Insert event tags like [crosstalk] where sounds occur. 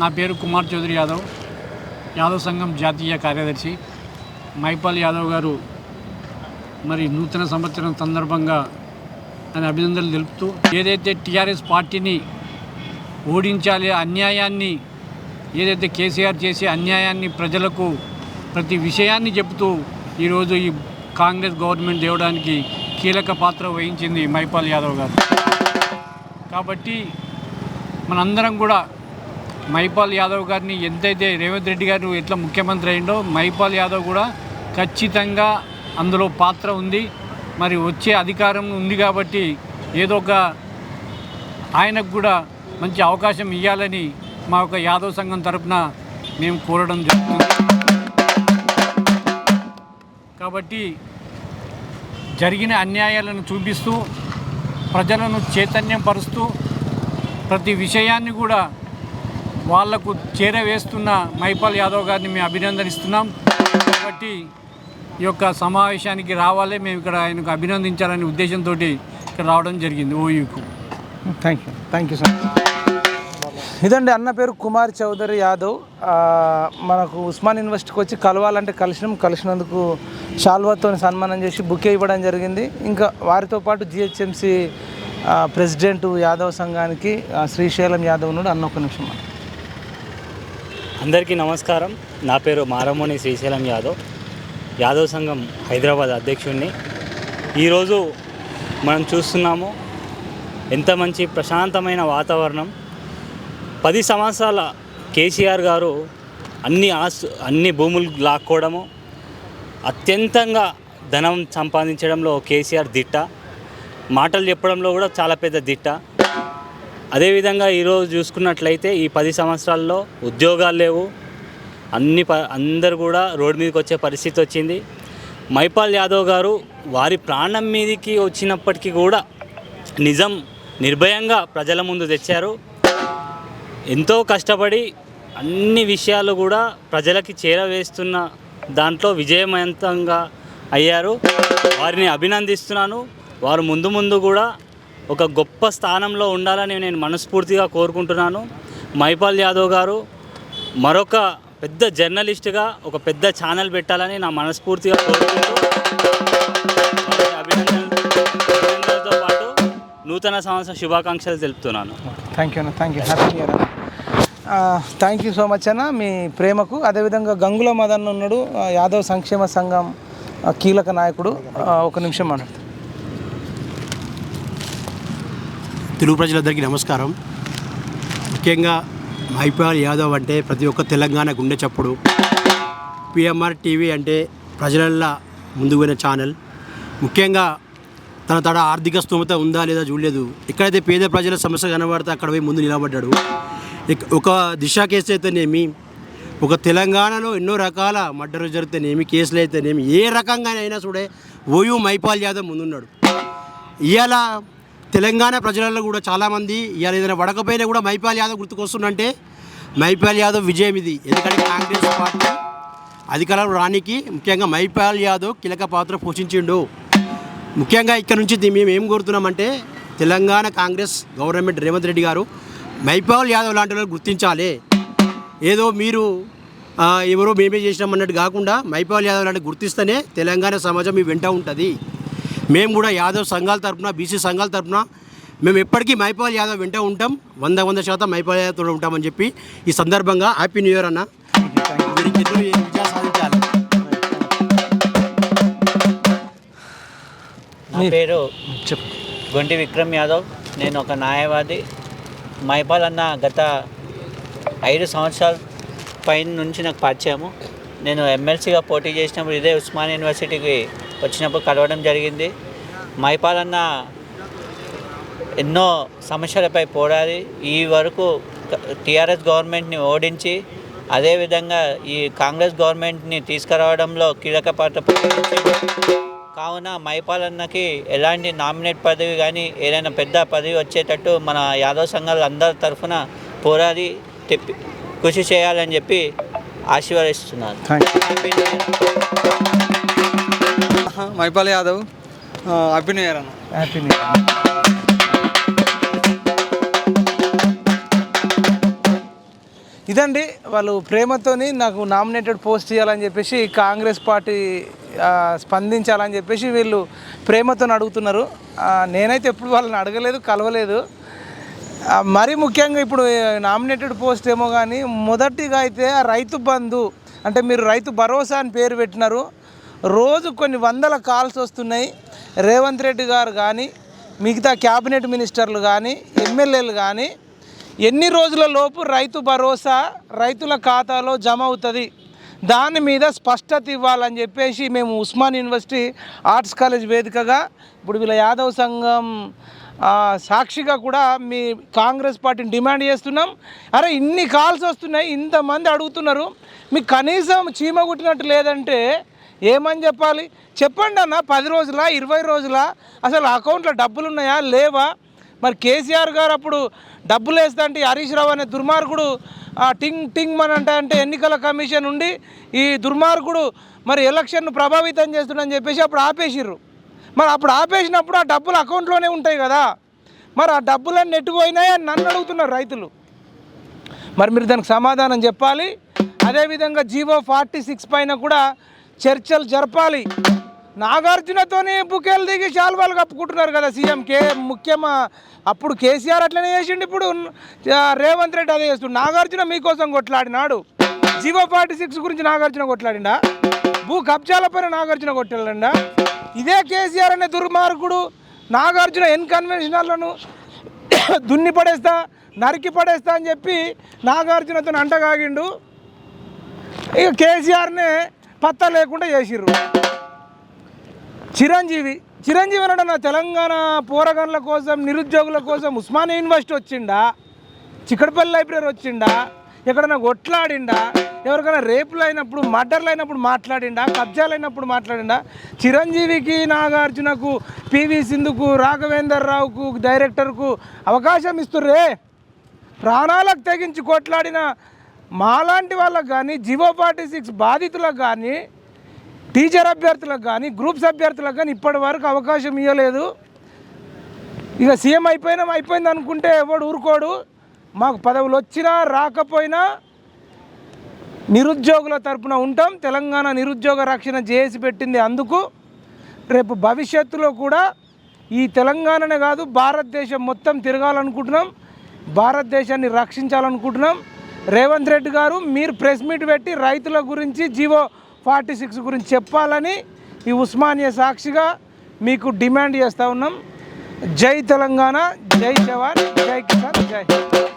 నా పేరు కుమార్ చౌదరి యాదవ్. యాదవ్ సంఘం జాతీయ కార్యదర్శి. మైపాల్ యాదవ్ గారు మరి నూతన సంవత్సరం సందర్భంగా ఆయన అభినందనలు తెలుపుతూ ఏదైతే టీఆర్ఎస్ పార్టీని ఓడించాలి అన్యాయాన్ని ఏదైతే కేసీఆర్ చేసే అన్యాయాన్ని ప్రజలకు ప్రతి విషయాన్ని చెబుతూ ఈరోజు ఈ కాంగ్రెస్ గవర్నమెంట్ తేవడానికి కీలక పాత్ర వహించింది మైపాల్ యాదవ్ గారు. కాబట్టి మనందరం కూడా మైపాల్ యాదవ్ గారిని ఎంతైతే రేవంత్ రెడ్డి గారు ఎట్లా ముఖ్యమంత్రి అయిందో మైపాల్ యాదవ్ కూడా ఖచ్చితంగా అందులో పాత్ర ఉంది. మరి వచ్చే అధికారం ఉంది కాబట్టి ఏదో ఒక ఆయనకు కూడా మంచి అవకాశం ఇవ్వాలని మా యొక్క యాదవ్ సంఘం తరపున మేము కోరడం జరుగుతుంది. కాబట్టి జరిగిన అన్యాయాలను చూపిస్తూ ప్రజలను చైతన్యం పరుస్తూ ప్రతి విషయాన్ని కూడా వాళ్ళకు చేరవేస్తున్న మైపాల్ యాదవ్ గారిని మేము అభినందనిస్తున్నాం. కాబట్టి ఈ యొక్క సమావేశానికి రావాలే మేము ఇక్కడ ఆయనకు అభినందించాలనే ఉద్దేశంతో ఇక్కడ రావడం జరిగింది ఓయూకు. Thank you thank you sir ఇదండి అన్న పేరు కుమార్ చౌదరి యాదవ్. మనకు ఉస్మాన్ యూనివర్సిటీకి వచ్చి కలవాలంటే కలిసినాం. కలిసినందుకు షాల్వాతో సన్మానం చేసి బుకే ఇవ్వడం జరిగింది. ఇంకా వారితో పాటు జిహెచ్ఎంసీ ప్రెసిడెంట్ యాదవ్ సంఘానికి శ్రీశైలం యాదవ్ నుండి అన్న ఒక నిమిషం. అందరికీ నమస్కారం. నా పేరు మారమోని శ్రీశైలం యాదవ్. యాదవ్ సంఘం హైదరాబాద్ అధ్యక్షుడిని. ఈరోజు మనం చూస్తున్నాము ఎంత మంచి ప్రశాంతమైన వాతావరణం. పది సంవత్సరాల కేసీఆర్ గారు అన్ని ఆస్తు అన్ని భూములు లాక్కోవడము అత్యంతంగా ధనం సంపాదించడంలో కేసీఆర్ దిట్ట. మాటలు చెప్పడంలో కూడా చాలా పెద్ద దిట్ట. అదేవిధంగా ఈరోజు చూసుకున్నట్లయితే ఈ పది సంవత్సరాల్లో ఉద్యోగాలు లేవు. అన్ని ప అందరు కూడా రోడ్డు మీదకి వచ్చే పరిస్థితి వచ్చింది. మైపాల్ యాదవ్ గారు వారి ప్రాణం మీదకి వచ్చినప్పటికీ కూడా నిజం నిర్భయంగా ప్రజల ముందు తెచ్చారు. ఎంతో కష్టపడి అన్ని విషయాలు కూడా ప్రజలకి చేరవేస్తున్న దాంట్లో విజయవంతంగా అయ్యారు. వారిని అభినందిస్తున్నాను. వారు ముందు ముందు కూడా ఒక గొప్ప స్థానంలో ఉండాలని నేను మనస్ఫూర్తిగా కోరుకుంటున్నాను. మైపాల్ యాదవ్ గారు మరొక పెద్ద జర్నలిస్ట్గా ఒక పెద్ద ఛానల్ పెట్టాలని నా మనస్ఫూర్తిగా కోరుకుంటూ పాటు నూతన సంవత్సర శుభాకాంక్షలు తెలుపుతున్నాను. Thank you thank you happy year thank you so much అన్న. మీ ప్రేమకు అదేవిధంగా గంగుల మదన్ ఉన్నాడు యాదవ్ సంక్షేమ సంఘం కీలక నాయకుడు. ఒక నిమిషం అన్నాడు తెలుగు ప్రజలందరికీ నమస్కారం. ముఖ్యంగా మైపాల్ యాదవ్ అంటే ప్రతి ఒక్క తెలంగాణ గుండె చప్పుడు. పిఎంఆర్ టీవీ అంటే ప్రజలల్లా ముందుకు పోయిన ఛానల్. ముఖ్యంగా తన తడ ఆర్థిక స్థోమత ఉందా లేదా చూడలేదు. ఎక్కడైతే పేద ప్రజల సమస్య కనబడితే అక్కడ పోయి ముందు నిలబడ్డాడు. ఒక దిశ కేసు అయితేనేమి ఒక తెలంగాణలో ఎన్నో రకాల మర్డర్లు జరిగితేనేమి కేసులు అయితేనేమి ఏ రకంగా అయినా చూడే ఓయూ మైపాల్ యాదవ్ ముందున్నాడు. ఇవాళ తెలంగాణ ప్రజలలో కూడా చాలామంది ఇవాళ ఏదైనా వడకపోయినా కూడా మైపాల్ యాదవ్ గుర్తుకొస్తుందంటే మైపాల్ యాదవ్ విజయం ఇది. ఎందుకంటే కాంగ్రెస్ పార్టీ అధికారంలో రానికి ముఖ్యంగా మైపాల్ యాదవ్ కీలక పాత్ర పోషించిండు. ముఖ్యంగా ఇక్కడ నుంచి మేము ఏం కోరుతున్నామంటే తెలంగాణ కాంగ్రెస్ గవర్నమెంట్ రేవంత్ రెడ్డి గారు మైపాల్ యాదవ్ లాంటి వాళ్ళు గుర్తించాలి. ఏదో మీరు ఎవరో మేమే చేసినాం అన్నట్టు కాకుండా మైపాల్ యాదవ్ లాంటి గుర్తిస్తేనే తెలంగాణ సమాజం మీ వెంట ఉంటుంది. మేము కూడా యాదవ్ సంఘాల తరపున బీసీ సంఘాల తరపున మేము ఎప్పటికీ మైపాల్ యాదవ్ వెంట ఉంటాం. వంద వంద శాతం మైపాల్ యాదవ్తో ఉంటామని చెప్పి ఈ సందర్భంగా హ్యాపీ న్యూ ఇయర్ అన్న. నా పేరు చెప్పు. గొంటి విక్రమ్ యాదవ్. నేను ఒక న్యాయవాది. మైపాల్ అన్న గత ఐదు సంవత్సరాల పైన నుంచి నాకు పరిచయము. నేను ఎమ్మెల్సీగా పోటీ చేసినప్పుడు ఇదే ఉస్మాన్ యూనివర్సిటీకి వచ్చినప్పుడు కలవడం జరిగింది. మైపాల్ అన్న ఎన్నో సమస్యలపై పోరాడి ఈ వరకు టీఆర్ఎస్ గవర్నమెంట్ని ఓడించి అదేవిధంగా ఈ కాంగ్రెస్ గవర్నమెంట్ని తీసుకురావడంలో కీలక పాత్ర కావున మైపాల్ అన్నకి ఎలాంటి నామినేట్ పదవి కానీ ఏదైనా పెద్ద పదవి వచ్చేటట్టు మన యాదవ్ సంఘాలు అందరి తరఫున పోరాడి తెప్పి కృషి చేయాలని చెప్పి ఆశీర్వదిస్తున్నాను. Maipal Yadav happy new year అన్న. హ్యాపీ న్యూ ఇయర్ ఇదండి వాళ్ళు ప్రేమతోని నాకు నామినేటెడ్ పోస్ట్ చేయాలని చెప్పేసి కాంగ్రెస్ పార్టీ స్పందించాలని చెప్పేసి వీళ్ళు ప్రేమతో అడుగుతున్నారు. నేనైతే ఎప్పుడు వాళ్ళని అడగలేదు కలవలేదు. మరీ ముఖ్యంగా ఇప్పుడు నామినేటెడ్ పోస్ట్ ఏమో కానీ మొదటిగా అయితే ఆ రైతు బంధు అంటే మీరు రైతు భరోసా అని పేరు పెట్టినారు. రోజు కొన్ని వందల కాల్స్ వస్తున్నాయి. రేవంత్ రెడ్డి గారు కానీ మిగతా క్యాబినెట్ మినిస్టర్లు కానీ ఎమ్మెల్యేలు కానీ ఎన్ని రోజుల లోపు రైతు భరోసా రైతుల ఖాతాలో జమ అవుతుంది? దాని మీద స్పష్టత ఇవ్వాలని చెప్పేసి మేము ఉస్మాన్ యూనివర్సిటీ ఆర్ట్స్ కాలేజ్ వేదికగా ఇప్పుడు వీళ్ళ యాదవ్ సంఘం సాక్షిగా కూడా మీ కాంగ్రెస్ పార్టీని డిమాండ్ చేస్తున్నాం. అరే ఇన్ని కాల్స్ వస్తున్నాయి ఇంతమంది అడుగుతున్నారు. మీకు కనీసం చీమ కుట్టినట్టు లేదంటే ఏమని చెప్పాలి? చెప్పండి అన్న పది రోజుల ఇరవై రోజుల? అసలు అకౌంట్లో డబ్బులు ఉన్నాయా? లేవా? మరి కేసీఆర్ గారు అప్పుడు డబ్బులు వేస్తా అంటే హరీష్ రావు అనే దుర్మార్గుడు ఆ టింగ్ టింగ్ మన అంటే అంటే ఎన్నికల కమిషన్ ఉండి ఈ దుర్మార్గుడు మరి ఎలక్షన్ను ప్రభావితం చేస్తుండని చెప్పేసి అప్పుడు ఆపేసిర్రు. మరి అప్పుడు ఆపేసినప్పుడు ఆ డబ్బులు అకౌంట్లోనే ఉంటాయి కదా. మరి ఆ డబ్బులన్నీ నెట్టుకుపోయినాయి అని నన్ను అడుగుతున్నారు రైతులు. మరి మీరు దానికి సమాధానం చెప్పాలి. అదేవిధంగా జీవో ఫార్టీ సిక్స్ పైన కూడా చర్చలు జరపాలి. నాగార్జునతోనే బుకేలు దిగి శాల్వాలు కప్పుకుంటున్నారు కదా సీఎం కే ముఖ్యమా అప్పుడు కేసీఆర్ అట్లనే చేసిండు ఇప్పుడు రేవంత్ రెడ్డి అదే చేస్తుండు. నాగార్జున మీకోసం కొట్లాడినాడు. జీవో ఫార్టీ సిక్స్ గురించి నాగార్జున కొట్లాడిండా? భూ కబ్జాల పైన నాగార్జున కొట్టాడండా? ఇదే కేసీఆర్ అనే దుర్మార్గుడు నాగార్జున ఇన్కన్వెన్షనల్లను [coughs] దున్ని పడేస్తా నరికి పడేస్తా అని చెప్పి నాగార్జునతో అంటగాగిండు. ఇక కేసీఆర్నే పత్తా లేకుండా చేసిర్రు. చిరంజీవి చిరంజీవి అనడం నా తెలంగాణ పోరగన్ల కోసం నిరుద్యోగుల కోసం ఉస్మానియా యూనివర్సిటీ వచ్చిండా? చిక్కడపల్లి లైబ్రరీ వచ్చిండా? ఎక్కడైనా కొట్లాడిండా? ఎవరికైనా రేపులు అయినప్పుడు మర్డర్లు అయినప్పుడు మాట్లాడిండా? కబ్జాలు అయినప్పుడు మాట్లాడిండా? చిరంజీవికి నాగార్జునకు పివి సింధుకు రాఘవేందర్ రావుకు డైరెక్టర్కు అవకాశం ఇస్తుర్రే. ప్రాణాలకు తెగించి కొట్లాడిన మాలాంటి వాళ్ళకు కానీ జివో ఫార్టీ సిక్స్ బాధితులకు కానీ టీచర్ అభ్యర్థులకు కానీ గ్రూప్స్ అభ్యర్థులకు కానీ ఇప్పటి వరకు అవకాశం ఇవ్వలేదు ఇక సీఎం అయిపోయినా అయిపోయింది అనుకుంటే ఎవడు ఊరుకోడు. మాకు పదవులు వచ్చినా రాకపోయినా నిరుద్యోగుల తరపున ఉంటాం. తెలంగాణ నిరుద్యోగ రక్షణ చేసి పెట్టింది అందుకు. రేపు భవిష్యత్తులో కూడా ఈ తెలంగాణనే కాదు భారతదేశం మొత్తం తిరగాలనుకుంటున్నాం. భారతదేశాన్ని రక్షించాలనుకుంటున్నాం. రేవంత్ రెడ్డి గారు మీరు ప్రెస్ మీట్ పెట్టి రైతుల గురించి జీవో ఫార్టీ సిక్స్ గురించి చెప్పాలని ఈ ఉస్మానియా సాక్షిగా మీకు డిమాండ్ చేస్తూ ఉన్నాం. జై తెలంగాణ జై జవాన్ జై కిసాన్ జై హింద్.